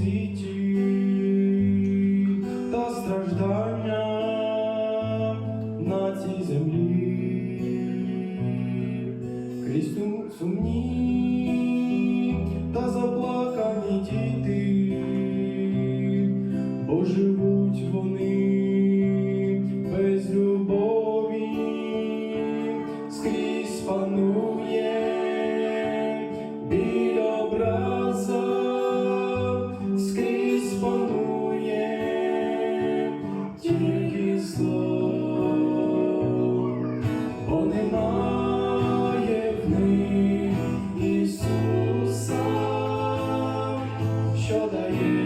світі та страждання на цій землі, крізь сум- сумні та заплакані діти, бо живуть вони без любові, скрізь панує немає в Ісуса, що дає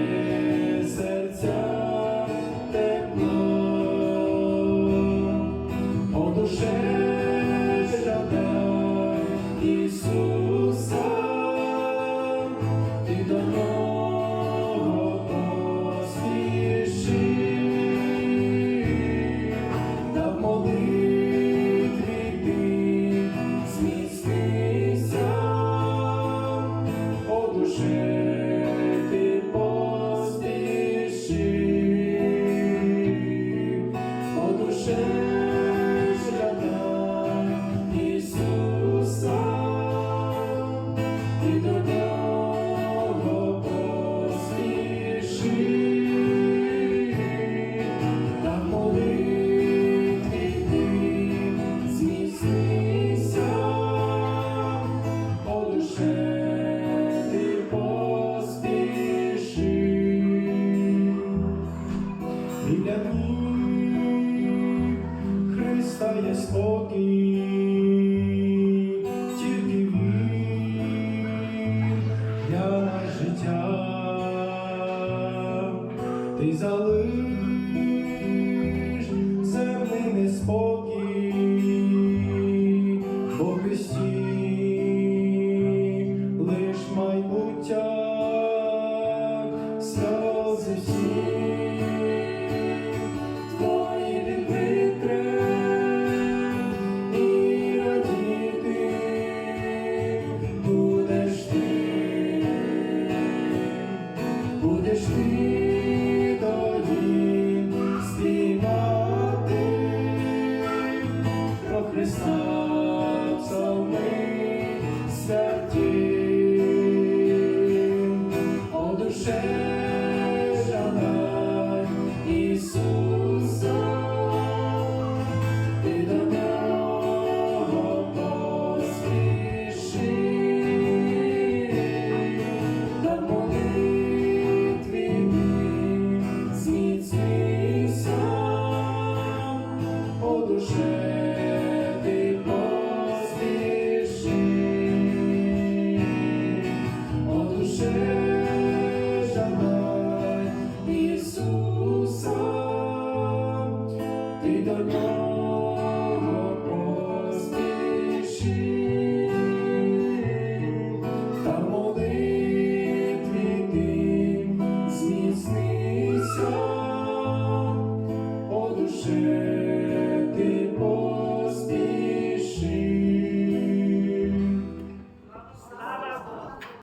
Христа є спокій, тільки він для нас життя, ти залиш тоді співати. Про Христа share.